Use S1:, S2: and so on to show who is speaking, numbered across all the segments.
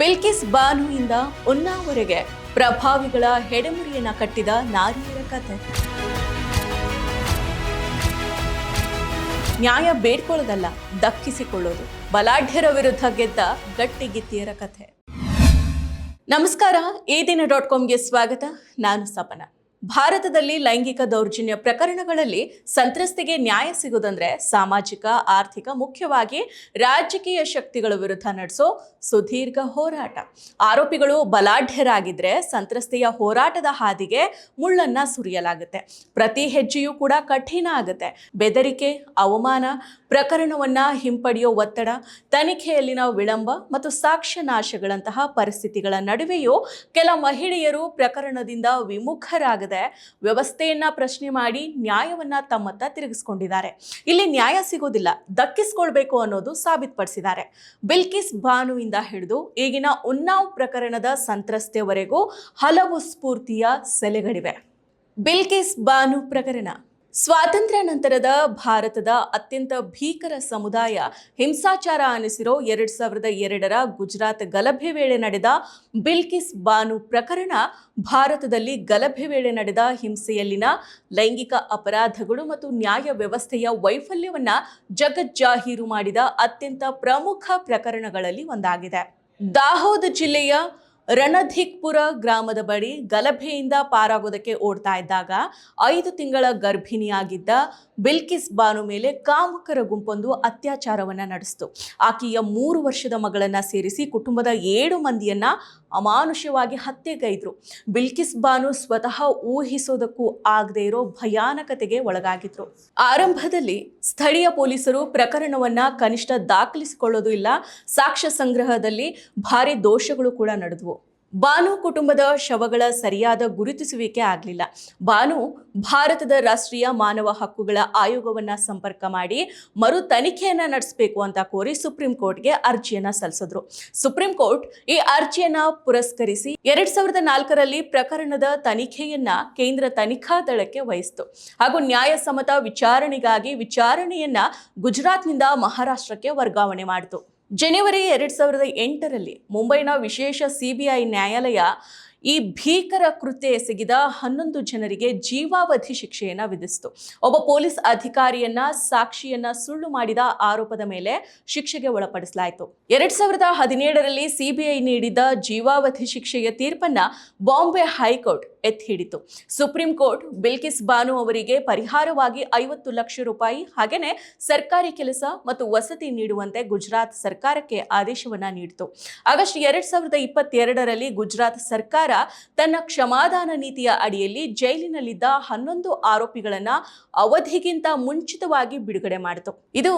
S1: ಬಿಲ್ಕಿಸ್ ಬಾನುವಿಂದ ಉನ್ನಾವರೆಗೆ ಪ್ರಭಾವಿಗಳ ಹೆಡೆಮುರಿಯನ್ನ ಕಟ್ಟಿದ ನಾರಿಯರ ಕಥೆ ನ್ಯಾಯ ಬೇಡ್ಕೊಳ್ಳೋದಲ್ಲ, ದಕ್ಕಿಸಿಕೊಳ್ಳೋದು. ಬಲಾಢ್ಯರ ವಿರುದ್ಧ ಗೆದ್ದ ಗಟ್ಟಿಗಿತ್ತಿಯರ ಕಥೆ ನಮಸ್ಕಾರ, ಈ ದಿನ ಡಾಟ್ ಕಾಮ್ಗೆ ಸ್ವಾಗತ. ನಾನು ಸಪನ. ಭಾರತದಲ್ಲಿ ಲೈಂಗಿಕ ದೌರ್ಜನ್ಯ ಪ್ರಕರಣಗಳಲ್ಲಿ ಸಂತ್ರಸ್ತಿಗೆ ನ್ಯಾಯ ಸಿಗುವುದಂದ್ರೆ ಸಾಮಾಜಿಕ, ಆರ್ಥಿಕ, ಮುಖ್ಯವಾಗಿ ರಾಜಕೀಯ ಶಕ್ತಿಗಳ ವಿರುದ್ಧ ನಡೆಸೋ ಸುದೀರ್ಘ ಹೋರಾಟ. ಆರೋಪಿಗಳು ಬಲಾಢ್ಯರಾಗಿದ್ರೆ ಸಂತ್ರಸ್ತೆಯ ಹೋರಾಟದ ಹಾದಿಗೆ ಮುಳ್ಳನ್ನ ಸುರಿಯಲಾಗುತ್ತೆ. ಪ್ರತಿ ಹೆಜ್ಜೆಯೂ ಕೂಡ ಕಠಿಣ ಆಗುತ್ತೆ. ಬೆದರಿಕೆ, ಅವಮಾನ ಪ್ರಕರಣವನ್ನ ಹಿಂಪಡೆಯೋ ಒತ್ತಡ, ತನಿಖೆಯಲ್ಲಿನ ವಿಳಂಬ ಮತ್ತು ಸಾಕ್ಷ್ಯ ನಾಶಗಳಂತಹ ಪರಿಸ್ಥಿತಿಗಳ ನಡುವೆಯೂ ಕೆಲ ಮಹಿಳೆಯರು ಪ್ರಕರಣದಿಂದ ವಿಮುಖರಾಗದೆ ವ್ಯವಸ್ಥೆಯನ್ನ ಪ್ರಶ್ನೆ ಮಾಡಿ ನ್ಯಾಯವನ್ನ ತಮ್ಮತ್ತ ತಿರುಗಿಸ್ಕೊಂಡಿದ್ದಾರೆ. ಇಲ್ಲಿ ನ್ಯಾಯ ಸಿಗೋದಿಲ್ಲ, ದಕ್ಕಿಸ್ಕೊಳ್ಬೇಕು ಅನ್ನೋದು ಸಾಬೀತುಪಡಿಸಿದ್ದಾರೆ. ಬಿಲ್ಕಿಸ್ ಭಾನುವಿಂದ ಹಿಡಿದು ಈಗಿನ ಉನ್ನಾವ್ ಪ್ರಕರಣದ ಸಂತ್ರಸ್ತೆವರೆಗೂ ಹಲವು ಸ್ಫೂರ್ತಿಯ ಸೆಲೆಗಳಿವೆ. ಬಿಲ್ಕಿಸ್ ಬಾನು ಪ್ರಕರಣ. ಸ್ವಾತಂತ್ರ್ಯ ನಂತರದ ಭಾರತದ ಅತ್ಯಂತ ಭೀಕರ ಸಮುದಾಯ ಹಿಂಸಾಚಾರ ಅನಿಸಿರೋ ಎರಡು ಸಾವಿರದ ಎರಡರ ಗುಜರಾತ್ ಗಲಭೆ ವೇಳೆ ನಡೆದ ಬಿಲ್ಕಿಸ್ ಬಾನು ಪ್ರಕರಣ ಭಾರತದಲ್ಲಿ ಗಲಭೆ ವೇಳೆ ನಡೆದ ಹಿಂಸೆಯಲ್ಲಿನ ಲೈಂಗಿಕ ಅಪರಾಧಗಳು ಮತ್ತು ನ್ಯಾಯ ವ್ಯವಸ್ಥೆಯ ವೈಫಲ್ಯವನ್ನ ಜಗಜ್ಜಾಹೀರು ಮಾಡಿದ ಅತ್ಯಂತ ಪ್ರಮುಖ ಪ್ರಕರಣಗಳಲ್ಲಿ ಒಂದಾಗಿದೆ. ದಾಹೋದ್ ಜಿಲ್ಲೆಯ ರಣಧಿಕ್ಪುರ ಗ್ರಾಮದ ಬಳಿ ಗಲಭೆಯಿಂದ ಪಾರಾಗೋದಕ್ಕೆ ಓಡ್ತಾ ಇದ್ದಾಗ ಐದು ತಿಂಗಳ ಗರ್ಭಿಣಿಯಾಗಿದ್ದ ಬಿಲ್ಕಿಸ್ ಬಾನು ಮೇಲೆ ಕಾಮುಕರ ಗುಂಪೊಂದು ಅತ್ಯಾಚಾರವನ್ನು ನಡೆಸಿತು. ಆಕೆಯ ಮೂರು ವರ್ಷದ ಮಗಳನ್ನು ಸೇರಿಸಿ ಕುಟುಂಬದ ಏಳು ಮಂದಿಯನ್ನು ಅಮಾನುಷವಾಗಿ ಹತ್ಯೆಗೈದರು. ಬಿಲ್ಕಿಸ್ ಬಾನು ಸ್ವತಃ ಊಹಿಸೋದಕ್ಕೂ ಆಗದೇ ಇರೋ ಭಯಾನಕತೆಗೆ ಒಳಗಾಗಿದ್ರು. ಆರಂಭದಲ್ಲಿ ಸ್ಥಳೀಯ ಪೊಲೀಸರು ಪ್ರಕರಣವನ್ನು ಕನಿಷ್ಠ ದಾಖಲಿಸಿಕೊಳ್ಳೋದು ಇಲ್ಲ, ಸಾಕ್ಷ್ಯ ಸಂಗ್ರಹದಲ್ಲಿ ಭಾರಿ ದೋಷಗಳು ಕೂಡ ನಡೆದವು. ಬಾನು ಕುಟುಂಬದ ಶವಗಳ ಸರಿಯಾದ ಗುರುತಿಸುವಿಕೆ ಆಗಲಿಲ್ಲ. ಬಾನು ಭಾರತದ ರಾಷ್ಟ್ರೀಯ ಮಾನವ ಹಕ್ಕುಗಳ ಆಯೋಗವನ್ನ ಸಂಪರ್ಕ ಮಾಡಿ ಮರು ತನಿಖೆಯನ್ನ ನಡೆಸಬೇಕು ಅಂತ ಕೋರಿ ಸುಪ್ರೀಂ ಕೋರ್ಟ್ಗೆ ಅರ್ಜಿಯನ್ನ ಸಲ್ಲಿಸಿದ್ರು. ಸುಪ್ರೀಂ ಕೋರ್ಟ್ ಈ ಅರ್ಜಿಯನ್ನ ಪುರಸ್ಕರಿಸಿ ಎರಡ್ ಸಾವಿರದ ನಾಲ್ಕರಲ್ಲಿ ಪ್ರಕರಣದ ತನಿಖೆಯನ್ನ ಕೇಂದ್ರ ತನಿಖಾ ದಳಕ್ಕೆ ವಹಿಸಿತು. ಹಾಗೂ ನ್ಯಾಯಸಮ್ಮತ ವಿಚಾರಣೆಗಾಗಿ ವಿಚಾರಣೆಯನ್ನ ಗುಜರಾತ್ನಿಂದ ಮಹಾರಾಷ್ಟ್ರಕ್ಕೆ ವರ್ಗಾವಣೆ ಮಾಡಿತು. ಜನವರಿ ಎರಡು ಸಾವಿರದ ಎಂಟರಲ್ಲಿ ಮುಂಬೈನ ವಿಶೇಷ ಸಿಬಿಐ ನ್ಯಾಯಾಲಯ ಈ ಭೀಕರ ಕೃತ್ಯ ಎಸಗಿದ ಹನ್ನೊಂದು ಜನರಿಗೆ ಜೀವಾವಧಿ ಶಿಕ್ಷೆಯನ್ನು ವಿಧಿಸಿತು. ಒಬ್ಬ ಪೊಲೀಸ್ ಅಧಿಕಾರಿಯನ್ನ ಸಾಕ್ಷಿಯನ್ನ ಸುಳ್ಳು ಮಾಡಿದ ಆರೋಪದ ಮೇಲೆ ಶಿಕ್ಷೆಗೆ ಒಳಪಡಿಸಲಾಯಿತು. ಎರಡ್ ಸಾವಿರದ ಹದಿನೇಳರಲ್ಲಿ ಸಿಬಿಐ ನೀಡಿದ ಜೀವಾವಧಿ ಶಿಕ್ಷೆಯ ತೀರ್ಪನ್ನ ಬಾಂಬೆ ಹೈಕೋರ್ಟ್ ಎತ್ತಿ ಹಿಡಿತು. ಸುಪ್ರೀಂ ಕೋರ್ಟ್ ಬಿಲ್ಕಿಸ್ ಬಾನು ಅವರಿಗೆ ಪರಿಹಾರವಾಗಿ ಐವತ್ತು ಲಕ್ಷ ರೂಪಾಯಿ ಹಾಗೆಯೇ ಸರ್ಕಾರಿ ಕೆಲಸ ಮತ್ತು ವಸತಿ ನೀಡುವಂತೆ ಗುಜರಾತ್ ಸರ್ಕಾರಕ್ಕೆ ಆದೇಶವನ್ನ ನೀಡಿತು. ಆಗಸ್ಟ್ ಎರಡ್ ಸಾವಿರದ ಇಪ್ಪತ್ತೆರಡರಲ್ಲಿ ಗುಜರಾತ್ ಸರ್ಕಾರ ತನ್ನ ಕ್ಷಮಾದಾನ ನೀತಿಯ ಅಡಿಯಲ್ಲಿ ಜೈಲಿನಲ್ಲಿದ್ದ ಹನ್ನೊಂದು ಆರೋಪಿಗಳನ್ನ ಅವಧಿಗಿಂತ ಮುಂಚಿತವಾಗಿ ಬಿಡುಗಡೆ ಮಾಡಿತು. ಇದು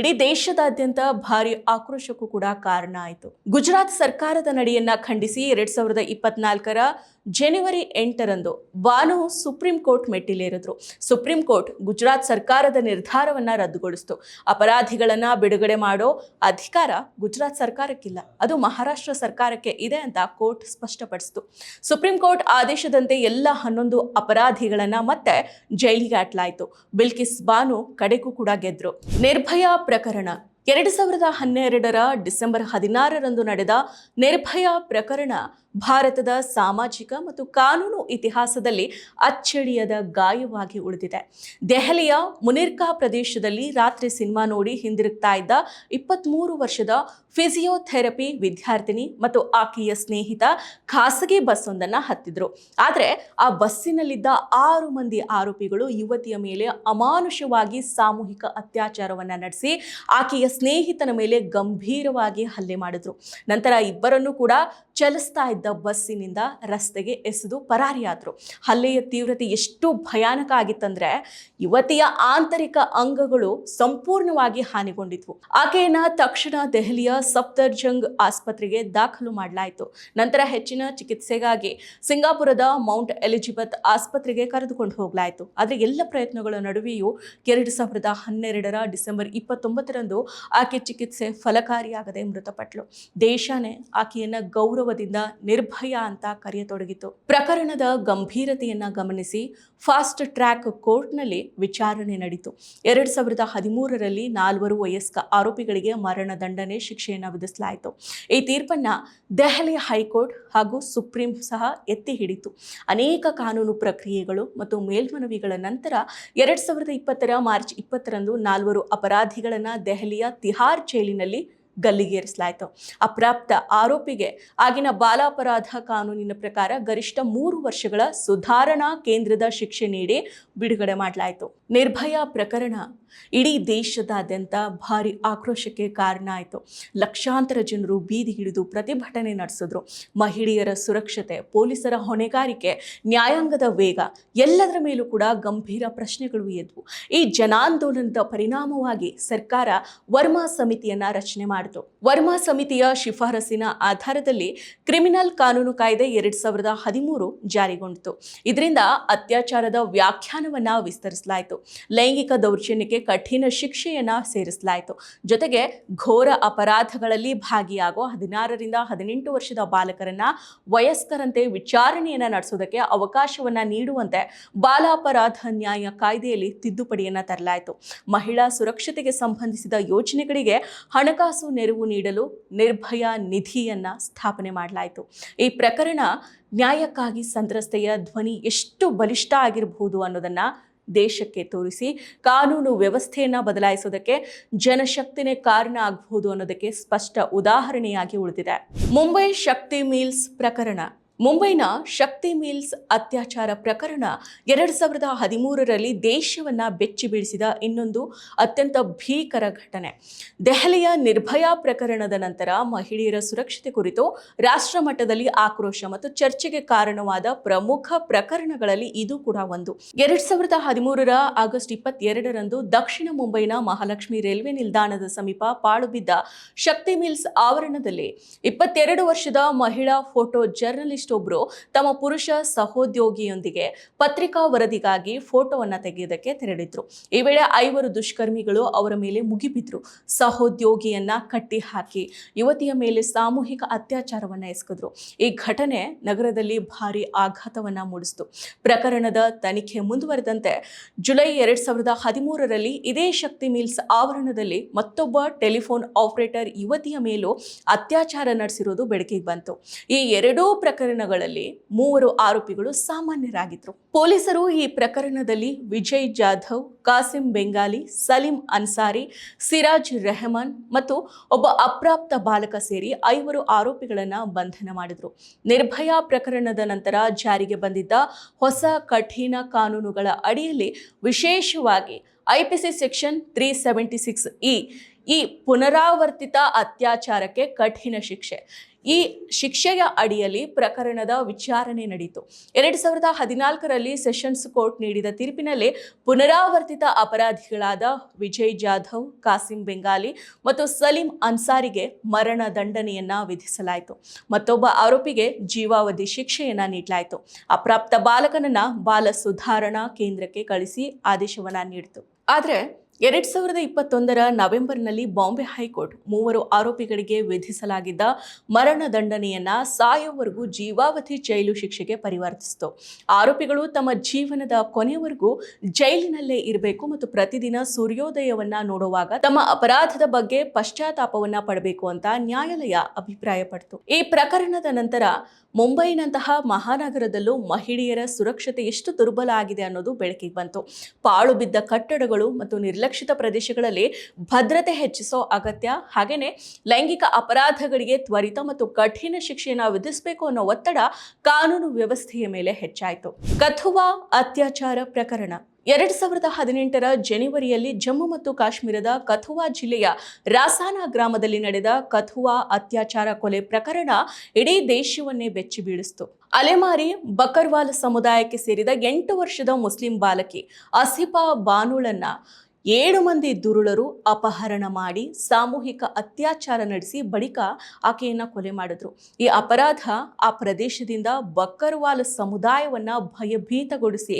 S1: ಇಡೀ ದೇಶದಾದ್ಯಂತ ಭಾರಿ ಆಕ್ರೋಶಕ್ಕೂ ಕೂಡ ಕಾರಣ ಆಯಿತು. ಗುಜರಾತ್ ಸರ್ಕಾರದ ನಡೆಯನ್ನ ಖಂಡಿಸಿ ಎರಡ್ ಸಾವಿರದ ಇಪ್ಪತ್ನಾಲ್ಕರ ಜನವರಿ ಎಂಟರಂದು ಬಾನು ಸುಪ್ರೀಂ ಕೋರ್ಟ್ ಮೆಟ್ಟಿಲೇರಿದ್ರು. ಸುಪ್ರೀಂ ಕೋರ್ಟ್ ಗುಜರಾತ್ ಸರ್ಕಾರದ ನಿರ್ಧಾರವನ್ನು ರದ್ದುಗೊಳಿಸ್ತು. ಅಪರಾಧಿಗಳನ್ನು ಬಿಡುಗಡೆ ಮಾಡೋ ಅಧಿಕಾರ ಗುಜರಾತ್ ಸರ್ಕಾರಕ್ಕಿಲ್ಲ. ಅದು ಮಹಾರಾಷ್ಟ್ರ ಸರ್ಕಾರಕ್ಕೆ ಇದೆ ಅಂತ ಕೋರ್ಟ್ ಸ್ಪಷ್ಟಪಡಿಸಿತು. ಸುಪ್ರೀಂ ಕೋರ್ಟ್ ಆದೇಶದಂತೆ ಎಲ್ಲ ಹನ್ನೊಂದು ಅಪರಾಧಿಗಳನ್ನು ಮತ್ತೆ ಜೈಲಿಗೆ ಅಟ್ಲಾಯಿತು. ಬಿಲ್ಕಿಸ್ ಬಾನು ಕಡೆಗೂ ಕೂಡ ಗೆದ್ರು. ನಿರ್ಭಯಾ ಪ್ರಕರಣ. ಎರಡು ಸಾವಿರದ ಹನ್ನೆರಡರ ಡಿಸೆಂಬರ್ ಹದಿನಾರರಂದು ನಡೆದ ನಿರ್ಭಯಾ ಪ್ರಕರಣ ಭಾರತದ ಸಾಮಾಜಿಕ ಮತ್ತು ಕಾನೂನು ಇತಿಹಾಸದಲ್ಲಿ ಅಚ್ಚಳಿಯದ ಗಾಯವಾಗಿ ಉಳಿದಿದೆ. ದೆಹಲಿಯ ಮುನಿರ್ಕಾ ಪ್ರದೇಶದಲ್ಲಿ ರಾತ್ರಿ ಸಿನಿಮಾ ನೋಡಿ ಹಿಂದಿರುಗ್ತಾ ಇದ್ದ ಇಪ್ಪತ್ತ್ಮೂರು ವರ್ಷದ ಫಿಸಿಯೋಥೆರಪಿ ವಿದ್ಯಾರ್ಥಿನಿ ಮತ್ತು ಆಕೆಯ ಸ್ನೇಹಿತ ಖಾಸಗಿ ಬಸ್ ಒಂದನ್ನು ಹತ್ತಿದ್ರು. ಆದರೆ ಆ ಬಸ್ಸಿನಲ್ಲಿದ್ದ ಆರು ಮಂದಿ ಆರೋಪಿಗಳು ಯುವತಿಯ ಮೇಲೆ ಅಮಾನುಷವಾಗಿ ಸಾಮೂಹಿಕ ಅತ್ಯಾಚಾರವನ್ನು ನಡೆಸಿ ಆಕೆಯ ಸ್ನೇಹಿತನ ಮೇಲೆ ಗಂಭೀರವಾಗಿ ಹಲ್ಲೆ ಮಾಡಿದ್ರು. ನಂತರ ಇಬ್ಬರನ್ನು ಕೂಡ ಚಲಿಸ್ತಾ ಇದ್ದ ಬಸ್ಸಿನಿಂದ ರಸ್ತೆಗೆ ಎಸೆದು ಪರಾರಿಯಾದರು. ಹಲ್ಲೆಯ ತೀವ್ರತೆ ಎಷ್ಟು ಭಯಾನಕ ಆಗಿತ್ತಂದ್ರೆ ಯುವತಿಯ ಆಂತರಿಕ ಅಂಗಗಳು ಸಂಪೂರ್ಣವಾಗಿ ಹಾನಿಗೊಂಡಿದ್ವು. ಆಕೆಯನ್ನ ತಕ್ಷಣ ದೆಹಲಿಯ ಸಫ್ದರ್ಜಂಗ್ ಆಸ್ಪತ್ರೆಗೆ ದಾಖಲು ಮಾಡಲಾಯಿತು. ನಂತರ ಹೆಚ್ಚಿನ ಚಿಕಿತ್ಸೆಗಾಗಿ ಸಿಂಗಾಪುರದ ಮೌಂಟ್ ಎಲಿಜಿಬತ್ ಆಸ್ಪತ್ರೆಗೆ ಕರೆದುಕೊಂಡು ಹೋಗಲಾಯಿತು. ಆದರೆ ಎಲ್ಲ ಪ್ರಯತ್ನಗಳ ನಡುವೆಯೂ ಎರಡು ಸಾವಿರದ ಹನ್ನೆರಡರ ಡಿಸೆಂಬರ್ ಇಪ್ಪತ್ತೊಂಬತ್ತರಂದು ಆಕೆ ಚಿಕಿತ್ಸೆ ಫಲಕಾರಿಯಾಗದೆ ಮೃತಪಟ್ಟಳು ದೇಶನೇ ಆಕೆಯನ್ನ ಗೌರವದಿಂದ ನಿರ್ಭಯ ಅಂತ ಕರೆಯತೊಡಗಿತು. ಪ್ರಕರಣದ ಗಂಭೀರತೆಯನ್ನ ಗಮನಿಸಿ ಫಾಸ್ಟ್ ಟ್ರ್ಯಾಕ್ ಕೋರ್ಟ್ನಲ್ಲಿ ವಿಚಾರಣೆ ನಡೆಯಿತು ಎರಡ್ ಸಾವಿರದ ಹದಿಮೂರರಲ್ಲಿ ನಾಲ್ವರು ವಯಸ್ಕ ಆರೋಪಿಗಳಿಗೆ ಮರಣ ದಂಡನೆ ಶಿಕ್ಷೆಯನ್ನು ವಿಧಿಸಲಾಯಿತು. ಈ ತೀರ್ಪನ್ನ ದೆಹಲಿ ಹೈಕೋರ್ಟ್ ಹಾಗೂ ಸುಪ್ರೀಂ ಸಹ ಎತ್ತಿ ಹಿಡಿತು. ಅನೇಕ ಕಾನೂನು ಪ್ರಕ್ರಿಯೆಗಳು ಮತ್ತು ಮೇಲ್ಮನವಿಗಳ ನಂತರ ಎರಡ್ ಸಾವಿರದ ಇಪ್ಪತ್ತರ ಮಾರ್ಚ್ ಇಪ್ಪತ್ತರಂದು ನಾಲ್ವರು ಅಪರಾಧಿಗಳನ್ನು ದೆಹಲಿಯ ತಿಹಾರ್ ಜೈಲಿನಲ್ಲಿ ಗಲ್ಲಿಗೇರಿಸಲಾಯಿತು. ಅಪ್ರಾಪ್ತ ಆರೋಪಿಗೆ ಆಗಿನ ಬಾಲಾಪರಾಧ ಕಾನೂನಿನ ಪ್ರಕಾರ ಗರಿಷ್ಠ ಮೂರು ವರ್ಷಗಳ ಸುಧಾರಣಾ ಕೇಂದ್ರದ ಶಿಕ್ಷೆ ನೀಡಿ ಬಿಡುಗಡೆ ಮಾಡಲಾಯಿತು. ನಿರ್ಭಯ ಪ್ರಕರಣ ಇಡೀ ದೇಶದಾದ್ಯಂತ ಭಾರಿ ಆಕ್ರೋಶಕ್ಕೆ ಕಾರಣ ಆಯಿತು. ಲಕ್ಷಾಂತರ ಜನರು ಬೀದಿ ಹಿಡಿದು ಪ್ರತಿಭಟನೆ ನಡೆಸಿದ್ರು. ಮಹಿಳೆಯರ ಸುರಕ್ಷತೆ, ಪೊಲೀಸರ ಹೊಣೆಗಾರಿಕೆ, ನ್ಯಾಯಾಂಗದ ವೇಗ, ಎಲ್ಲದರ ಮೇಲೂ ಕೂಡ ಗಂಭೀರ ಪ್ರಶ್ನೆಗಳು ಎದ್ವು. ಈ ಜನಾಂದೋಲನದ ಪರಿಣಾಮವಾಗಿ ಸರ್ಕಾರ ವರ್ಮಾ ಸಮಿತಿಯನ್ನ ರಚನೆ ಮಾಡಿತು. ವರ್ಮಾ ಸಮಿತಿಯ ಶಿಫಾರಸಿನ ಆಧಾರದಲ್ಲಿ ಕ್ರಿಮಿನಲ್ ಕಾನೂನು ಕಾಯ್ದೆ ಎರಡ್ ಸಾವಿರದ ಹದಿಮೂರು ಜಾರಿಗೊಂಡಿತು. ಇದರಿಂದ ಅತ್ಯಾಚಾರದ ವ್ಯಾಖ್ಯಾನವನ್ನ ವಿಸ್ತರಿಸಲಾಯಿತು. ಲೈಂಗಿಕ ದೌರ್ಜನ್ಯಕ್ಕೆ ಕಠಿಣ ಶಿಕ್ಷೆಯನ್ನ ಸೇರಿಸಲಾಯಿತು. ಜೊತೆಗೆ ಘೋರ ಅಪರಾಧಗಳಲ್ಲಿ ಭಾಗಿಯಾಗೋ ಹದಿನಾರರಿಂದ ಹದಿನೆಂಟು ವರ್ಷದ ಬಾಲಕರನ್ನ ವಯಸ್ಕರಂತೆ ವಿಚಾರಣೆಯನ್ನ ನಡೆಸೋದಕ್ಕೆ ಅವಕಾಶವನ್ನ ನೀಡುವಂತೆ ಬಾಲಾಪರಾಧ ನ್ಯಾಯ ಕಾಯ್ದೆಯಲ್ಲಿ ತಿದ್ದುಪಡಿಯನ್ನ ತರಲಾಯಿತು. ಮಹಿಳಾ ಸುರಕ್ಷತೆಗೆ ಸಂಬಂಧಿಸಿದ ಯೋಜನೆಗಳಿಗೆ ಹಣಕಾಸು ನೆರವು ನೀಡಲು ನಿರ್ಭಯ ನಿಧಿಯನ್ನ ಸ್ಥಾಪನೆ ಮಾಡಲಾಯಿತು. ಈ ಪ್ರಕರಣ ನ್ಯಾಯಕ್ಕಾಗಿ ಸಂತ್ರಸ್ತೆಯ ಧ್ವನಿ ಎಷ್ಟು ಬಲಿಷ್ಠ ಆಗಿರಬಹುದು ಅನ್ನೋದನ್ನ ದೇಶಕ್ಕೆ ತೋರಿಸಿ ಕಾನೂನು ವ್ಯವಸ್ಥೆಯನ್ನು ಬದಲಾಯಿಸೋದಕ್ಕೆ ಜನಶಕ್ತಿನೇ ಕಾರಣ ಆಗಬಹುದು ಅನ್ನೋದಕ್ಕೆ ಸ್ಪಷ್ಟ ಉದಾಹರಣೆಯಾಗಿ ಉಳಿದಿದೆ. ಮುಂಬೈ ಶಕ್ತಿ ಮೀಲ್ಸ್ ಪ್ರಕರಣ. ಮುಂಬೈನ ಶಕ್ತಿ ಮಿಲ್ಸ್ ಅತ್ಯಾಚಾರ ಪ್ರಕರಣ ಎರಡು ಸಾವಿರದ ಹದಿಮೂರರಲ್ಲಿ ದೇಶವನ್ನ ಬೆಚ್ಚಿ ಬೀಳಿಸಿದ ಇನ್ನೊಂದು ಅತ್ಯಂತ ಭೀಕರ ಘಟನೆ. ದೆಹಲಿಯ ನಿರ್ಭಯಾ ಪ್ರಕರಣದ ನಂತರ ಮಹಿಳೆಯರ ಸುರಕ್ಷತೆ ಕುರಿತು ರಾಷ್ಟ್ರ ಮಟ್ಟದಲ್ಲಿ ಆಕ್ರೋಶ ಮತ್ತು ಚರ್ಚೆಗೆ ಕಾರಣವಾದ ಪ್ರಮುಖ ಪ್ರಕರಣಗಳಲ್ಲಿ ಇದು ಕೂಡ ಒಂದು. ಎರಡು ಸಾವಿರದ ಹದಿಮೂರರ ಆಗಸ್ಟ್ ಇಪ್ಪತ್ತೆರಡರಂದು ದಕ್ಷಿಣ ಮುಂಬೈನ ಮಹಾಲಕ್ಷ್ಮಿ ರೈಲ್ವೆ ನಿಲ್ದಾಣದ ಸಮೀಪ ಪಾಳುಬಿದ್ದ ಶಕ್ತಿ ಮಿಲ್ಸ್ ಆವರಣದಲ್ಲಿ ಇಪ್ಪತ್ತೆರಡು ವರ್ಷದ ಮಹಿಳಾ ಫೋಟೋ ಜರ್ನಲಿಸ್ಟ್ ಒಬ್ರು ತಮ್ಮ ಪುರುಷ ಸಹೋದ್ಯೋಗಿಯೊಂದಿಗೆ ಪತ್ರಿಕಾ ವರದಿಗಾಗಿ ಫೋಟೋವನ್ನ ತೆಗೆಯೋದಕ್ಕೆ ತೆರಳಿದ್ರು. ಈ ವೇಳೆ ಐವರು ದುಷ್ಕರ್ಮಿಗಳು ಅವರ ಮೇಲೆ ಮುಗಿಬಿದ್ರು. ಸಹೋದ್ಯೋಗಿಯನ್ನ ಕಟ್ಟಿ ಹಾಕಿ ಯುವತಿಯ ಮೇಲೆ ಸಾಮೂಹಿಕ ಅತ್ಯಾಚಾರವನ್ನ ಎಸಗಿದ್ರು. ಈ ಘಟನೆ ನಗರದಲ್ಲಿ ಭಾರಿ ಆಘಾತವನ್ನ ಮೂಡಿಸಿತು. ಪ್ರಕರಣದ ತನಿಖೆ ಮುಂದುವರೆದಂತೆ ಜುಲೈ ಎರಡ್ ಸಾವಿರದ ಹದಿಮೂರರಲ್ಲಿ ಇದೇ ಶಕ್ತಿ ಮಿಲ್ಸ್ ಆವರಣದಲ್ಲಿ ಮತ್ತೊಬ್ಬ ಟೆಲಿಫೋನ್ ಆಪರೇಟರ್ ಯುವತಿಯ ಮೇಲೂ ಅತ್ಯಾಚಾರ ನಡೆಸಿರೋದು ಬೆಳಕಿಗೆ ಬಂತು. ಈ ಎರಡೂ ಪ್ರಕರಣಗಳಲ್ಲಿ ಮೂವರು ಆರೋಪಿಗಳು ಸಾಮಾನ್ಯರಾಗಿದ್ರು. ಪೊಲೀಸರು ಈ ಪ್ರಕರಣದಲ್ಲಿ ವಿಜಯ್ ಜಾಧವ್, ಕಾಸಿಂ ಬೆಂಗಾಲಿ, ಸಲೀಂ ಅನ್ಸಾರಿ, ಸಿರಾಜ್ ರೆಹಮಾನ್ ಮತ್ತು ಒಬ್ಬ ಅಪ್ರಾಪ್ತ ಬಾಲಕ ಸೇರಿ ಐವರು ಆರೋಪಿಗಳನ್ನು ಬಂಧನ ಮಾಡಿದರು. ನಿರ್ಭಯಾ ಪ್ರಕರಣದ ನಂತರ ಜಾರಿಗೆ ಬಂದಿದ್ದ ಹೊಸ ಕಠಿಣ ಕಾನೂನುಗಳ ಅಡಿಯಲ್ಲಿ ವಿಶೇಷವಾಗಿ IPC section three seventy six E ಈ ಪುನರಾವರ್ತಿತ ಅತ್ಯಾಚಾರಕ್ಕೆ ಕಠಿಣ ಶಿಕ್ಷೆ. ಈ ಶಿಕ್ಷೆಯ ಅಡಿಯಲ್ಲಿ ಪ್ರಕರಣದ ವಿಚಾರಣೆ ನಡೆಯಿತು ಎರಡು ಸಾವಿರದ ಹದಿನಾಲ್ಕರಲ್ಲಿ ಸೆಷನ್ಸ್ ಕೋರ್ಟ್ ನೀಡಿದ ತೀರ್ಪಿನಲ್ಲಿ ಪುನರಾವರ್ತಿತ ಅಪರಾಧಿಗಳಾದ ವಿಜಯ್ ಜಾಧವ್, ಕಾಸಿಂ ಬೆಂಗಾಲಿ ಮತ್ತು ಸಲೀಂ ಅನ್ಸಾರಿಗೆ ಮರಣ ದಂಡನೆಯನ್ನು ವಿಧಿಸಲಾಯಿತು. ಮತ್ತೊಬ್ಬ ಆರೋಪಿಗೆ ಜೀವಾವಧಿ ಶಿಕ್ಷೆಯನ್ನ ನೀಡಲಾಯಿತು. ಅಪ್ರಾಪ್ತ ಬಾಲಕನನ್ನ ಬಾಲ ಸುಧಾರಣಾ ಕೇಂದ್ರಕ್ಕೆ ಕಳಿಸಿ ಆದೇಶವನ್ನ ನೀಡಿತು. ಆದರೆ ಎರಡ್ ಸಾವಿರದ ಇಪ್ಪತ್ತೊಂದರ ನವೆಂಬರ್ನಲ್ಲಿ ಬಾಂಬೆ ಹೈಕೋರ್ಟ್ ಮೂವರು ಆರೋಪಿಗಳಿಗೆ ವಿಧಿಸಲಾಗಿದ್ದ ಮರಣ ದಂಡನೆಯನ್ನ ಸಾಯೋವರೆಗೂ ಜೀವಾವಧಿ ಜೈಲು ಶಿಕ್ಷೆಗೆ ಪರಿವರ್ತಿಸಿತು. ಆರೋಪಿಗಳು ತಮ್ಮ ಜೀವನದ ಕೊನೆಯವರೆಗೂ ಜೈಲಿನಲ್ಲೇ ಇರಬೇಕು ಮತ್ತು ಪ್ರತಿದಿನ ಸೂರ್ಯೋದಯವನ್ನ ನೋಡುವಾಗ ತಮ್ಮ ಅಪರಾಧದ ಬಗ್ಗೆ ಪಶ್ಚಾತ್ತಾಪವನ್ನ ಪಡಬೇಕು ಅಂತ ನ್ಯಾಯಾಲಯ ಅಭಿಪ್ರಾಯಪಟ್ಟಿತು ಈ ಪ್ರಕರಣದ ನಂತರ ಮುಂಬೈನಂತಹ ಮಹಾನಗರದಲ್ಲೂ ಮಹಿಳೆಯರ ಸುರಕ್ಷತೆ ಎಷ್ಟು ದುರ್ಬಲ ಆಗಿದೆ ಅನ್ನೋದು ಬೆಳಕಿಗೆ ಬಂತು. ಪಾಳು ಬಿದ್ದ ಕಟ್ಟಡಗಳು ಮತ್ತು ನಿರ್ಲಕ್ಷಿತ ಪ್ರದೇಶಗಳಲ್ಲಿ ಭದ್ರತೆ ಹೆಚ್ಚಿಸೋ ಅಗತ್ಯ ಹಾಗೆಯೇ ಲೈಂಗಿಕ ಅಪರಾಧಗಳಿಗೆ ತ್ವರಿತ ಮತ್ತು ಕಠಿಣ ಶಿಕ್ಷೆಯನ್ನು ವಿಧಿಸಬೇಕು ಅನ್ನೋ ಒತ್ತಡ ಕಾನೂನು ವ್ಯವಸ್ಥೆಯ ಮೇಲೆ ಹೆಚ್ಚಾಯಿತು. ಕಥುವಾ ಅತ್ಯಾಚಾರ ಪ್ರಕರಣ. ಎರಡ್ ಸಾವಿರದ ಹದಿನೆಂಟರ ಜನವರಿಯಲ್ಲಿ ಜಮ್ಮು ಮತ್ತು ಕಾಶ್ಮೀರದ ಕಥುವಾ ಜಿಲ್ಲೆಯ ರಾಸಾನ ಗ್ರಾಮದಲ್ಲಿ ನಡೆದ ಕಥುವಾ ಅತ್ಯಾಚಾರ ಕೊಲೆ ಪ್ರಕರಣ ಇಡೀ ದೇಶವನ್ನೇ ಬೆಚ್ಚಿ ಬೀಳಿಸಿತು. ಅಲೆಮಾರಿ ಬಕರ್ವಾಲ್ ಸಮುದಾಯಕ್ಕೆ ಸೇರಿದ ಎಂಟು ವರ್ಷದ ಮುಸ್ಲಿಂ ಬಾಲಕಿ ಅಸಿಫಾ ಬಾನುಳನ್ನ ಏಳು ಮಂದಿ ದುರುಳರು ಅಪಹರಣ ಮಾಡಿ ಸಾಮೂಹಿಕ ಅತ್ಯಾಚಾರ ನಡೆಸಿ ಬಳಿಕ ಆಕೆಯನ್ನು ಕೊಲೆ ಮಾಡಿದ್ರು. ಈ ಅಪರಾಧ ಆ ಪ್ರದೇಶದಿಂದ ಬಕ್ಕರ್ವಾಲ್ ಸಮುದಾಯವನ್ನ ಭಯಭೀತಗೊಳಿಸಿ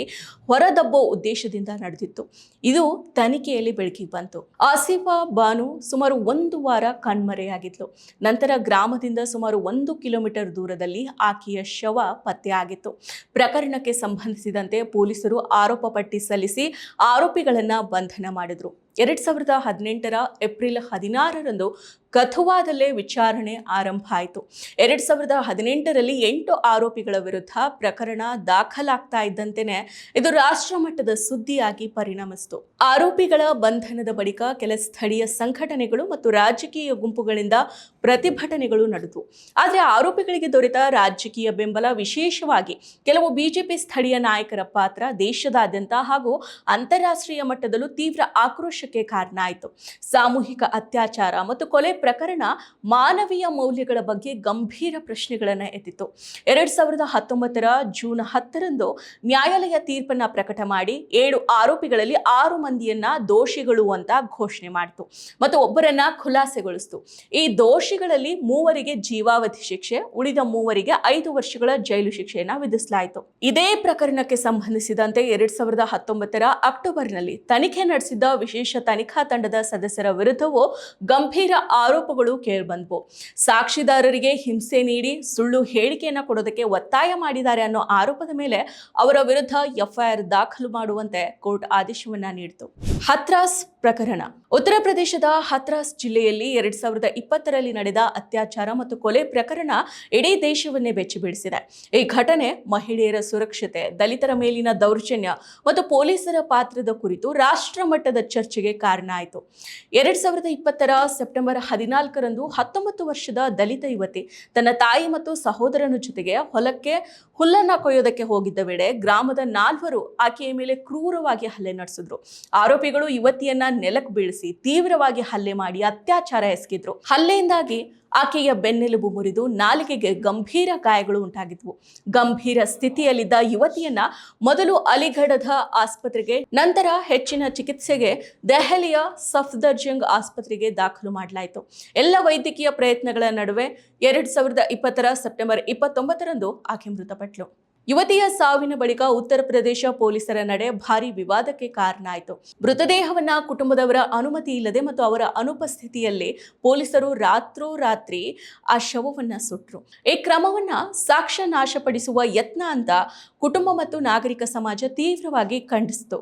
S1: ಹೊರದಬ್ಬೋ ಉದ್ದೇಶದಿಂದ ನಡೆದಿತ್ತು. ಇದು ತನಿಖೆಯಲ್ಲಿ ಬೆಳಕಿಗೆ ಬಂತು. ಆಸಿಫಾ ಬಾನು ಸುಮಾರು ಒಂದು ವಾರ ಕಣ್ಮರೆಯಾಗಿದ್ಲು. ನಂತರ ಗ್ರಾಮದಿಂದ ಸುಮಾರು ಒಂದು ಕಿಲೋಮೀಟರ್ ದೂರದಲ್ಲಿ ಆಕೆಯ ಶವ ಪತ್ತೆಯಾಗಿತ್ತು ಪ್ರಕರಣಕ್ಕೆ ಸಂಬಂಧಿಸಿದಂತೆ ಪೊಲೀಸರು ಆರೋಪ ಪಟ್ಟಿ ಸಲ್ಲಿಸಿ ಆರೋಪಿಗಳನ್ನು ಬಂಧನ ಮಾಡಿದ್ರು. ಎರಡ್ ಸಾವಿರದ ಹದಿನೆಂಟರ ಏಪ್ರಿಲ್ ಹದಿನಾರರಂದು ಕಥುವಾದಲ್ಲೇ ವಿಚಾರಣೆ ಆರಂಭ ಆಯಿತು ಎರಡ್ ಸಾವಿರದ ಹದಿನೆಂಟರಲ್ಲಿ ಎಂಟು ಆರೋಪಿಗಳ ವಿರುದ್ಧ ಪ್ರಕರಣ ದಾಖಲಾಗ್ತಾ ಇದ್ದಂತೆಯೇ ಇದು ರಾಷ್ಟ್ರ ಮಟ್ಟದ ಸುದ್ದಿಯಾಗಿ ಪರಿಣಮಿಸಿತು. ಆರೋಪಿಗಳ ಬಂಧನದ ಬಳಿಕ ಕೆಲ ಸ್ಥಳೀಯ ಸಂಘಟನೆಗಳು ಮತ್ತು ರಾಜಕೀಯ ಗುಂಪುಗಳಿಂದ ಪ್ರತಿಭಟನೆಗಳು ನಡೆದವು ಆದರೆ ಆರೋಪಿಗಳಿಗೆ ದೊರೆತ ರಾಜಕೀಯ ಬೆಂಬಲ ವಿಶೇಷವಾಗಿ ಕೆಲವು ಬಿಜೆಪಿ ಸ್ಥಳೀಯ ನಾಯಕರ ಪಾತ್ರ ದೇಶದಾದ್ಯಂತ ಹಾಗೂ ಅಂತಾರಾಷ್ಟ್ರೀಯ ಮಟ್ಟದಲ್ಲೂ ತೀವ್ರ ಆಕ್ರೋಶಕ್ಕೆ ಕಾರಣ ಆಯಿತು ಸಾಮೂಹಿಕ ಅತ್ಯಾಚಾರ ಮತ್ತು ಕೊಲೆ ಪ್ರಕರಣ ಮಾನವೀಯ ಮೌಲ್ಯಗಳ ಬಗ್ಗೆ ಗಂಭೀರ ಪ್ರಶ್ನೆಗಳನ್ನು ಎತ್ತಿತ್ತು. ಎರಡು ಸಾವಿರದ ಹತ್ತೊಂಬತ್ತರ ಜೂನ್ ಹತ್ತರಂದು ನ್ಯಾಯಾಲಯ ತೀರ್ಪನ್ನ ಪ್ರಕಟ ಮಾಡಿ ಏಳು ಆರೋಪಿಗಳಲ್ಲಿ ಆರು ಮಂದಿಯನ್ನ ದೋಷಿಗಳು ಅಂತ ಘೋಷಣೆ ಮಾಡಿತು ಮತ್ತು ಒಬ್ಬರನ್ನ ಖುಲಾಸೆಗೊಳಿಸಿತು. ಈ ದೋಷಿಗಳಲ್ಲಿ ಮೂವರಿಗೆ ಜೀವಾವಧಿ ಶಿಕ್ಷೆ, ಉಳಿದ ಮೂವರಿಗೆ ಐದು ವರ್ಷಗಳ ಜೈಲು ಶಿಕ್ಷೆಯನ್ನ ವಿಧಿಸಲಾಯಿತು. ಇದೇ ಪ್ರಕರಣಕ್ಕೆ ಸಂಬಂಧಿಸಿದಂತೆ ಎರಡ್ ಸಾವಿರದ ಹತ್ತೊಂಬತ್ತರ ಅಕ್ಟೋಬರ್ನಲ್ಲಿ ತನಿಖೆ ನಡೆಸಿದ್ದ ವಿಶೇಷ ತನಿಖಾ ತಂಡದ ಸದಸ್ಯರ ವಿರುದ್ಧವೂ ಗಂಭೀರ ಆರೋಪಗಳು ಕೇಳಿಬಂದವು. ಸಾಕ್ಷಿದಾರರಿಗೆ ಹಿಂಸೆ ನೀಡಿ ಸುಳ್ಳು ಹೇಳಿಕೆಯನ್ನು ಕೊಡೋದಕ್ಕೆ ಒತ್ತಾಯ ಮಾಡಿದ್ದಾರೆ ಅನ್ನೋ ಆರೋಪದ ಮೇಲೆ ಅವರ ವಿರುದ್ಧ ಎಫ್ಐಆರ್ ದಾಖಲು ಮಾಡುವಂತೆ ಕೋರ್ಟ್ ಆದೇಶವನ್ನ ನೀಡಿತು. ಹತ್ರಾಸ್ ಪ್ರಕರಣ. ಉತ್ತರ ಪ್ರದೇಶದ ಹತ್ರಾಸ್ ಜಿಲ್ಲೆಯಲ್ಲಿ ಎರಡ್ ಸಾವಿರದ ಇಪ್ಪತ್ತರಲ್ಲಿ ನಡೆದ ಅತ್ಯಾಚಾರ ಮತ್ತು ಕೊಲೆ ಪ್ರಕರಣ ಇಡೀ ದೇಶವನ್ನೇ ಬೆಚ್ಚಿಬೀಡಿಸಿದೆ ಈ ಘಟನೆ ಮಹಿಳೆಯರ ಸುರಕ್ಷತೆ, ದಲಿತರ ಮೇಲಿನ ದೌರ್ಜನ್ಯ ಮತ್ತು ಪೊಲೀಸರ ಪಾತ್ರದ ಕುರಿತು ರಾಷ್ಟ್ರ ಮಟ್ಟದ ಚರ್ಚೆಗೆ ಕಾರಣ ಆಯಿತು. ಎರಡ್ ಸಾವಿರದ ಇಪ್ಪತ್ತರ ಸೆಪ್ಟೆಂಬರ್ ಹದಿನಾಲ್ಕರಂದು ಹತ್ತೊಂಬತ್ತು ವರ್ಷದ ದಲಿತ ಯುವತಿ ತನ್ನ ತಾಯಿ ಮತ್ತು ಸಹೋದರನ ಜೊತೆಗೆ ಹೊಲಕ್ಕೆ ಹುಲ್ಲನ್ನ ಕೊಯ್ಯೋದಕ್ಕೆ ಹೋಗಿದ್ದ ವೇಳೆ ಗ್ರಾಮದ ನಾಲ್ವರು ಆಕೆಯ ಮೇಲೆ ಕ್ರೂರವಾಗಿ ಹಲ್ಲೆ ನಡೆಸಿದ್ರು. ಆರೋಪಿಗಳು ಯುವತಿಯನ್ನ ನೆಲಕ್ಕೆ ಬೀಳಿಸಿ ತೀವ್ರವಾಗಿ ಹಲ್ಲೆ ಮಾಡಿ ಅತ್ಯಾಚಾರ ಎಸಗಿದ್ರು. ಹಲ್ಲೆಯಿಂದಾಗಿ ಆಕೆಯ ಬೆನ್ನೆಲುಬು ಮುರಿದು ನಾಲಿಗೆಗೆ ಗಂಭೀರ ಗಾಯಗಳು ಉಂಟಾಗಿದ್ವು. ಗಂಭೀರ ಸ್ಥಿತಿಯಲ್ಲಿದ್ದ ಯುವತಿಯನ್ನ ಮೊದಲು ಅಲಿಗಢದ ಆಸ್ಪತ್ರೆಗೆ, ನಂತರ ಹೆಚ್ಚಿನ ಚಿಕಿತ್ಸೆಗೆ ದೆಹಲಿಯ ಸಫ್ದರ್ಜಂಗ್ ಆಸ್ಪತ್ರೆಗೆ ದಾಖಲು ಮಾಡಲಾಯಿತು. ಎಲ್ಲ ವೈದ್ಯಕೀಯ ಪ್ರಯತ್ನಗಳ ನಡುವೆ ಎರಡ್ ಸಾವಿರದ ಇಪ್ಪತ್ತರ ಸೆಪ್ಟೆಂಬರ್ ಇಪ್ಪತ್ತೊಂಬತ್ತರಂದು ಆಕೆ ಮೃತಪಟ್ಲು. ಯುವತಿಯ ಸಾವಿನ ಬಳಿಕ ಉತ್ತರ ಪ್ರದೇಶ ಪೊಲೀಸರ ನಡೆ ಭಾರಿ ವಿವಾದಕ್ಕೆ ಕಾರಣ ಆಯಿತು ಮೃತದೇಹವನ್ನ ಕುಟುಂಬದವರ ಅನುಮತಿ ಇಲ್ಲದೆ ಮತ್ತು ಅವರ ಅನುಪಸ್ಥಿತಿಯಲ್ಲಿ ಪೊಲೀಸರು ರಾತ್ರೋರಾತ್ರಿ ಆ ಶವವನ್ನ ಸುಟ್ಟರು ಈ ಕ್ರಮವನ್ನ ಸಾಕ್ಷ್ಯ ನಾಶಪಡಿಸುವ ಯತ್ನ ಅಂತ ಕುಟುಂಬ ಮತ್ತು ನಾಗರಿಕ ಸಮಾಜ ತೀವ್ರವಾಗಿ ಖಂಡಿಸಿತು.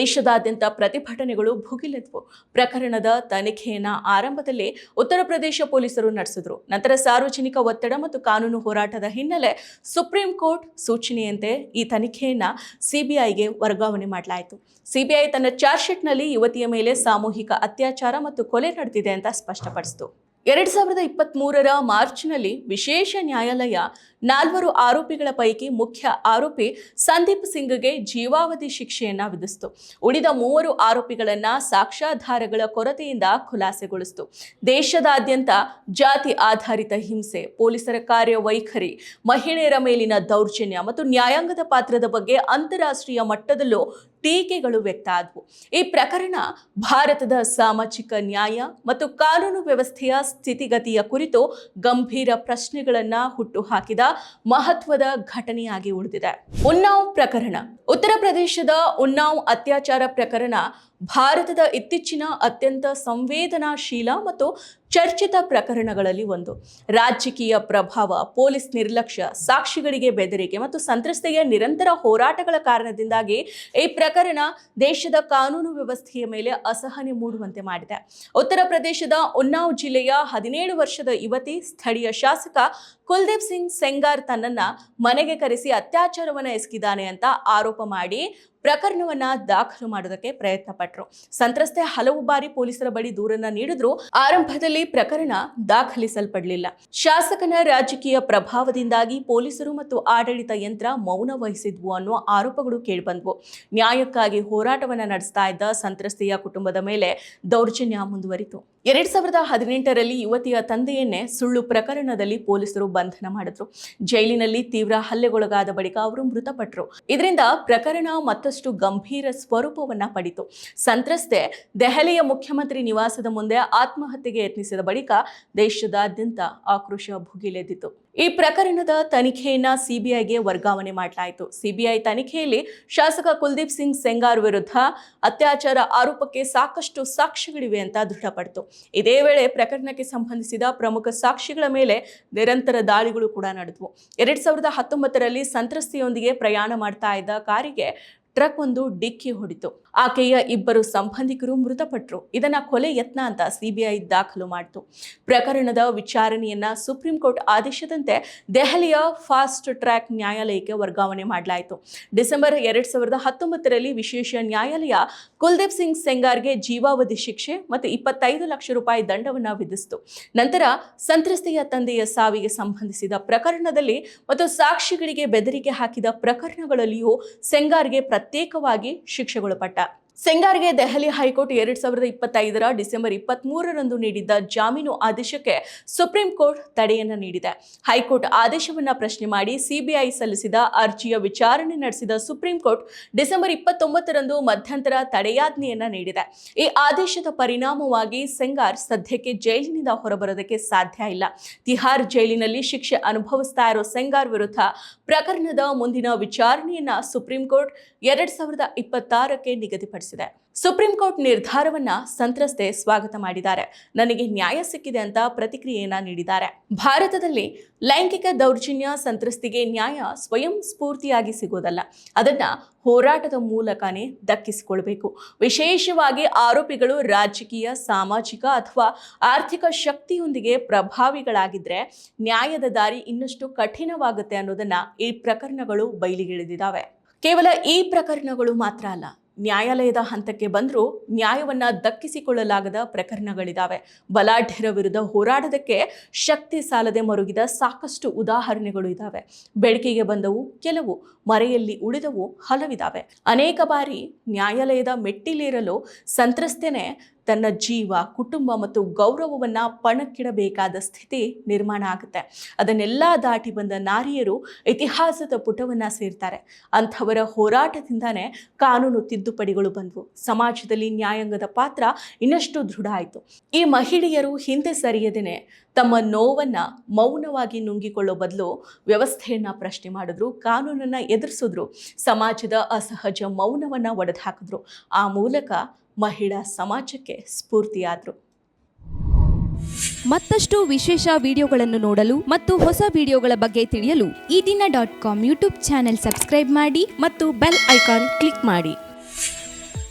S1: ದೇಶದಾದ್ಯಂತ ಪ್ರತಿಭಟನೆಗಳು ಭುಗಿಲೆದ್ವು. ಪ್ರಕರಣದ ತನಿಖೆಯನ್ನು ಆರಂಭದಲ್ಲಿ ಉತ್ತರ ಪ್ರದೇಶ ಪೊಲೀಸರು ನಡೆಸಿದ್ರು. ನಂತರ ಸಾರ್ವಜನಿಕ ಒತ್ತಡ ಮತ್ತು ಕಾನೂನು ಹೋರಾಟದ ಹಿನ್ನೆಲೆ ಸುಪ್ರೀಂ ಕೋರ್ಟ್ ಸೂಚನೆಯಂತೆ ಈ ತನಿಖೆಯನ್ನು ಸಿಬಿಐಗೆ ವರ್ಗಾವಣೆ ಮಾಡಲಾಯಿತು. ಸಿಬಿಐ ತನ್ನ ಚಾರ್ಜ್ ಶೀಟ್ನಲ್ಲಿ ಯುವತಿಯ ಮೇಲೆ ಸಾಮೂಹಿಕ ಅತ್ಯಾಚಾರ ಮತ್ತು ಕೊಲೆ ನಡೆದಿದೆ ಅಂತ ಸ್ಪಷ್ಟಪಡಿಸಿತು. ಎರಡ್ ಸಾವಿರದ ಇಪ್ಪತ್ತ್ ಮೂರರ ಮಾರ್ಚ್ನಲ್ಲಿ ವಿಶೇಷ ನ್ಯಾಯಾಲಯ ನಾಲ್ವರು ಆರೋಪಿಗಳ ಪೈಕಿ ಮುಖ್ಯ ಆರೋಪಿ ಸಂದೀಪ್ ಸಿಂಗ್ಗೆ ಜೀವಾವಧಿ ಶಿಕ್ಷೆಯನ್ನು ವಿಧಿಸಿತು. ಉಳಿದ ಮೂವರು ಆರೋಪಿಗಳನ್ನು ಸಾಕ್ಷ್ಯಾಧಾರಗಳ ಕೊರತೆಯಿಂದ ಖುಲಾಸೆಗೊಳಿಸಿತು. ದೇಶದಾದ್ಯಂತ ಜಾತಿ ಆಧಾರಿತ ಹಿಂಸೆ, ಪೊಲೀಸರ ಕಾರ್ಯವೈಖರಿ, ಮಹಿಳೆಯರ ಮೇಲಿನ ದೌರ್ಜನ್ಯ ಮತ್ತು ನ್ಯಾಯಾಂಗದ ಪಾತ್ರದ ಬಗ್ಗೆ ಅಂತಾರಾಷ್ಟ್ರೀಯ ಮಟ್ಟದಲ್ಲೂ ಟೀಕೆಗಳು ವ್ಯಕ್ತ ಆದವು. ಈ ಪ್ರಕರಣ ಭಾರತದ ಸಾಮಾಜಿಕ ನ್ಯಾಯ ಮತ್ತು ಕಾನೂನು ವ್ಯವಸ್ಥೆಯ ಸ್ಥಿತಿಗತಿಯ ಕುರಿತು ಗಂಭೀರ ಪ್ರಶ್ನೆಗಳನ್ನು ಹುಟ್ಟುಹಾಕಿದ ಮಹತ್ವದ ಘಟನೆಯಾಗಿ ಉಳಿದಿದೆ. ಉನ್ನಾವ್ ಪ್ರಕರಣ. ಉತ್ತರ ಪ್ರದೇಶದ ಉನ್ನಾವ್ ಅತ್ಯಾಚಾರ ಪ್ರಕರಣ ಭಾರತದ ಇತ್ತೀಚಿನ ಅತ್ಯಂತ ಸಂವೇದನಾಶೀಲ ಮತ್ತು ಚರ್ಚಿತ ಪ್ರಕರಣಗಳಲ್ಲಿ ಒಂದು. ರಾಜಕೀಯ ಪ್ರಭಾವ, ಪೊಲೀಸ್ ನಿರ್ಲಕ್ಷ್ಯ, ಸಾಕ್ಷಿಗಳಿಗೆ ಬೆದರಿಕೆ ಮತ್ತು ಸಂತ್ರಸ್ತೆಯ ನಿರಂತರ ಹೋರಾಟಗಳ ಕಾರಣದಿಂದಾಗಿ ಈ ಪ್ರಕರಣ ದೇಶದ ಕಾನೂನು ವ್ಯವಸ್ಥೆಯ ಮೇಲೆ ಅಸಹನೆ ಮೂಡುವಂತೆ ಮಾಡಿದೆ. ಉತ್ತರ ಪ್ರದೇಶದ ಉನ್ನಾವ್ ಜಿಲ್ಲೆಯ ಹದಿನೇಳು ವರ್ಷದ ಯುವತಿ, ಸ್ಥಳೀಯ ಶಾಸಕ ಕುಲ್ದೀಪ್ ಸಿಂಗ್ ಸೆಂಗಾರ್ ತನ್ನನ್ನ ಮನೆಗೆ ಕರೆಸಿ ಅತ್ಯಾಚಾರವನ್ನು ಎಸಗಿದ್ದಾನೆ ಅಂತ ಆರೋಪ ಮಾಡಿ ಪ್ರಕರಣವನ್ನ ದಾಖಲು ಮಾಡೋದಕ್ಕೆ ಪ್ರಯತ್ನ ಪಟ್ಟರು ಸಂತ್ರಸ್ತೆ ಹಲವು ಬಾರಿ ಪೊಲೀಸರ ಬಳಿ ದೂರನ್ನ ನೀಡಿದ್ರು, ಆರಂಭದಲ್ಲಿ ಪ್ರಕರಣ ದಾಖಲಿಸಲ್ಪಡಲಿಲ್ಲ. ಶಾಸಕನ ರಾಜಕೀಯ ಪ್ರಭಾವದಿಂದಾಗಿ ಪೊಲೀಸರು ಮತ್ತು ಆಡಳಿತ ಯಂತ್ರ ಮೌನ ವಹಿಸಿದ್ವು ಅನ್ನೋ ಆರೋಪಗಳು ಕೇಳಿಬಂದ್ವು. ನ್ಯಾಯಕ್ಕಾಗಿ ಹೋರಾಟವನ್ನ ನಡೆಸ್ತಾ ಇದ್ದ ಸಂತ್ರಸ್ತೆಯ ಕುಟುಂಬದ ಮೇಲೆ ದೌರ್ಜನ್ಯ ಮುಂದುವರಿತು. ಎರಡ್ ಸಾವಿರದ ಹದಿನೆಂಟರಲ್ಲಿ ಯುವತಿಯ ತಂದೆಯನ್ನೇ ಸುಳ್ಳು ಪ್ರಕರಣದಲ್ಲಿ ಪೊಲೀಸರು ಬಂಧನ ಮಾಡಿದ್ರು. ಜೈಲಿನಲ್ಲಿ ತೀವ್ರ ಹಲ್ಲೆಗೊಳಗಾದ ಬಳಿಕ ಅವರು ಮೃತಪಟ್ಟರು ಇದರಿಂದ ಪ್ರಕರಣ ಮತ್ತಷ್ಟು ಗಂಭೀರ ಸ್ವರೂಪವನ್ನ ಪಡಿತು. ಸಂತ್ರಸ್ತೆ ದೆಹಲಿಯ ಮುಖ್ಯಮಂತ್ರಿ ನಿವಾಸದ ಮುಂದೆ ಆತ್ಮಹತ್ಯೆಗೆ ಯತ್ನಿಸಿದ ಬಳಿಕ ದೇಶದಾದ್ಯಂತ ಆಕ್ರೋಶ ಭುಗಿಲೆದ್ದಿತು. ಈ ಪ್ರಕರಣದ ತನಿಖೆಯನ್ನ ಸಿಬಿಐಗೆ ವರ್ಗಾವಣೆ ಮಾಡಲಾಯಿತು. ಸಿಬಿಐ ತನಿಖೆಯಲ್ಲಿ ಶಾಸಕ ಕುಲ್ದೀಪ್ ಸಿಂಗ್ ಸೆಂಗಾರ್ ವಿರುದ್ಧ ಅತ್ಯಾಚಾರ ಆರೋಪಕ್ಕೆ ಸಾಕಷ್ಟು ಸಾಕ್ಷ್ಯಗಳಿವೆ ಅಂತ ದೃಢಪಡಿತು. ಇದೇ ವೇಳೆ ಪ್ರಕರಣಕ್ಕೆ ಸಂಬಂಧಿಸಿದ ಪ್ರಮುಖ ಸಾಕ್ಷಿಗಳ ಮೇಲೆ ನಿರಂತರ ದಾಳಿಗಳು ಕೂಡ ನಡೆದವು. ಎರಡ್ ಸಾವಿರದ ಹತ್ತೊಂಬತ್ತರಲ್ಲಿ ಸಂತ್ರಸ್ತೆಯೊಂದಿಗೆ ಪ್ರಯಾಣ ಮಾಡ್ತಾ ಇದ್ದ ಕಾರಿಗೆ ಟ್ರಕ್ ಒಂದು ಡಿಕ್ಕಿ ಹೊಡಿತು. ಆಕೆಯ ಇಬ್ಬರು ಸಂಬಂಧಿಕರು ಮೃತಪಟ್ಟರು ಇದನ್ನ ಕೊಲೆ ಯತ್ನ ಅಂತ ಸಿಬಿಐ ದಾಖಲು ಮಾಡಿತು. ಪ್ರಕರಣದ ವಿಚಾರಣೆಯನ್ನ ಸುಪ್ರೀಂ ಕೋರ್ಟ್ ಆದೇಶದಂತೆ ದೆಹಲಿಯ ಫಾಸ್ಟ್ ಟ್ರ್ಯಾಕ್ ನ್ಯಾಯಾಲಯಕ್ಕೆ ವರ್ಗಾವಣೆ ಮಾಡಲಾಯಿತು. ಡಿಸೆಂಬರ್ ಎರಡ್ ಸಾವಿರದ ಹತ್ತೊಂಬತ್ತರಲ್ಲಿ ವಿಶೇಷ ನ್ಯಾಯಾಲಯ ಕುಲ್ದೀಪ್ ಸಿಂಗ್ ಸೆಂಗಾರ್ಗೆ ಜೀವಾವಧಿ ಶಿಕ್ಷೆ ಮತ್ತು ಇಪ್ಪತ್ತೈದು ಲಕ್ಷ ರೂಪಾಯಿ ದಂಡವನ್ನು ವಿಧಿಸಿತು. ನಂತರ ಸಂತ್ರಸ್ತೆಯ ತಂದೆಯ ಸಾವಿಗೆ ಸಂಬಂಧಿಸಿದ ಪ್ರಕರಣದಲ್ಲಿ ಮತ್ತು ಸಾಕ್ಷಿಗಳಿಗೆ ಬೆದರಿಕೆ ಹಾಕಿದ ಪ್ರಕರಣಗಳಲ್ಲಿಯೂ ಸೆಂಗಾರ್ಗೆ ಪ್ರತ್ಯೇಕವಾಗಿ ಶಿಕ್ಷೆಗೊಳಪಟ್ಟ. ಸೆಂಗಾರ್ಗೆ ದೆಹಲಿ ಹೈಕೋರ್ಟ್ ಎರಡ್ ಸಾವಿರದ ಇಪ್ಪತ್ತೈದರ ಡಿಸೆಂಬರ್ ಇಪ್ಪತ್ತ್ ಮೂರರಂದು ನೀಡಿದ್ದ ಜಾಮೀನು ಆದೇಶಕ್ಕೆ ಸುಪ್ರೀಂ ಕೋರ್ಟ್ ತಡೆಯನ್ನು ನೀಡಿದೆ. ಹೈಕೋರ್ಟ್ ಆದೇಶವನ್ನ ಪ್ರಶ್ನೆ ಮಾಡಿ ಸಿಬಿಐ ಸಲ್ಲಿಸಿದ ಅರ್ಜಿಯ ವಿಚಾರಣೆ ನಡೆಸಿದ ಸುಪ್ರೀಂ ಕೋರ್ಟ್ ಡಿಸೆಂಬರ್ ಇಪ್ಪತ್ತೊಂಬತ್ತರಂದು ಮಧ್ಯಂತರ ತಡೆಯಾಜ್ಞೆಯನ್ನ ನೀಡಿದೆ. ಈ ಆದೇಶದ ಪರಿಣಾಮವಾಗಿ ಸೆಂಗಾರ್ ಸದ್ಯಕ್ಕೆ ಜೈಲಿನಿಂದ ಹೊರಬರೋದಕ್ಕೆ ಸಾಧ್ಯ ಇಲ್ಲ. ತಿಹಾರ್ ಜೈಲಿನಲ್ಲಿ ಶಿಕ್ಷೆ ಅನುಭವಿಸ್ತಾ ಇರೋ ಸೆಂಗಾರ್ ವಿರುದ್ಧ ಪ್ರಕರಣದ ಮುಂದಿನ ವಿಚಾರಣೆಯನ್ನ ಸುಪ್ರೀಂ ಕೋರ್ಟ್ ಎರಡ್ ಸಾವಿರದ ಇಪ್ಪತ್ತಾರಕ್ಕೆ ನಿಗದಿಪಡಿಸಿದೆ. ಸುಪ್ರೀಂ ಕೋರ್ಟ್ ನಿರ್ಧಾರವನ್ನ ಸಂತ್ರಸ್ತೆ ಸ್ವಾಗತ ಮಾಡಿದ್ದಾರೆ. ನನಗೆ ನ್ಯಾಯ ಸಿಕ್ಕಿದೆ ಅಂತ ಪ್ರತಿಕ್ರಿಯೆಯನ್ನ ನೀಡಿದ್ದಾರೆ. ಭಾರತದಲ್ಲಿ ಲೈಂಗಿಕ ದೌರ್ಜನ್ಯ ಸಂತ್ರಸ್ತಿಗೆ ನ್ಯಾಯ ಸ್ವಯಂ ಸ್ಫೂರ್ತಿಯಾಗಿ ಸಿಗೋದಲ್ಲ ಅದನ್ನ ಹೋರಾಟದ ಮೂಲಕನೇ ದಕ್ಕಿಸಿಕೊಳ್ಬೇಕು. ವಿಶೇಷವಾಗಿ ಆರೋಪಿಗಳು ರಾಜಕೀಯ, ಸಾಮಾಜಿಕ ಅಥವಾ ಆರ್ಥಿಕ ಶಕ್ತಿಯೊಂದಿಗೆ ಪ್ರಭಾವಿಗಳಾಗಿದ್ರೆ ನ್ಯಾಯದ ದಾರಿ ಇನ್ನಷ್ಟು ಕಠಿಣವಾಗುತ್ತೆ ಅನ್ನೋದನ್ನ ಈ ಪ್ರಕರಣಗಳು ಬಯಲಿಗಿಳಿದಿದ್ದಾವೆ ಕೇವಲ ಈ ಪ್ರಕರಣಗಳು ಮಾತ್ರ ಅಲ್ಲ ನ್ಯಾಯಾಲಯದ ಹಂತಕ್ಕೆ ಬಂದರೂ ನ್ಯಾಯವನ್ನು ದಕ್ಕಿಸಿಕೊಳ್ಳಲಾಗದ ಪ್ರಕರಣಗಳಿದ್ದಾವೆ ಬಲಾಢ್ಯರ ವಿರುದ್ಧ ಹೋರಾಡೋದಕ್ಕೆ ಶಕ್ತಿ ಸಾಲದೆ ಮರುಗಿದ ಸಾಕಷ್ಟು ಉದಾಹರಣೆಗಳು ಇದ್ದಾವೆ ಬೆಳಕಿಗೆ ಬಂದವು, ಕೆಲವು ಮರೆಯಲ್ಲಿ ಉಳಿದವು, ಹಲವಿದಾವೆ. ಅನೇಕ ಬಾರಿ ನ್ಯಾಯಾಲಯದ ಮೆಟ್ಟಿಲೇರಲು ಸಂತ್ರಸ್ತೆನೇ ತನ್ನ ಜೀವ, ಕುಟುಂಬ ಮತ್ತು ಗೌರವವನ್ನು ಪಣಕ್ಕಿಡಬೇಕಾದ ಸ್ಥಿತಿ ನಿರ್ಮಾಣ ಆಗುತ್ತೆ. ಅದನ್ನೆಲ್ಲ ದಾಟಿ ಬಂದ ನಾರಿಯರು ಇತಿಹಾಸದ ಪುಟವನ್ನು ಸೇರ್ತಾರೆ. ಅಂಥವರ ಹೋರಾಟದಿಂದಾನೇ ಕಾನೂನು ತಿದ್ದುಪಡಿಗಳು ಬಂದವು. ಸಮಾಜದಲ್ಲಿ ನ್ಯಾಯಾಂಗದ ಪಾತ್ರ ಇನ್ನಷ್ಟು ದೃಢ ಆಯಿತು. ಈ ಮಹಿಳೆಯರು ಹಿಂದೆ ಸರಿಯದೇನೆ ತಮ್ಮ ನೋವನ್ನು ಮೌನವಾಗಿ ನುಂಗಿಕೊಳ್ಳೋ ಬದಲು ವ್ಯವಸ್ಥೆಯನ್ನು ಪ್ರಶ್ನೆ ಮಾಡಿದ್ರು, ಕಾನೂನನ್ನು ಎದುರಿಸಿದ್ರು. ಸಮಾಜದ ಅಸಹಜ ಮೌನವನ್ನು ಒಡೆದು ಹಾಕಿದ್ರು ಆ ಮೂಲಕ ಮಹಿಳಾ ಸಮಾಜಕ್ಕೆ ಸ್ಫೂರ್ತಿಯಾದರು.
S2: ಮತ್ತಷ್ಟು ವಿಶೇಷ ವಿಡಿಯೋಗಳನ್ನು ನೋಡಲು ಮತ್ತು ಹೊಸ ವಿಡಿಯೋಗಳ ಬಗ್ಗೆ ತಿಳಿಯಲು
S3: Ee Dina dot com YouTube channel subscribe ಮಾಡಿ
S2: ಮತ್ತು ಬೆಲ್ ಐಕಾನ್ ಕ್ಲಿಕ್ ಮಾಡಿ.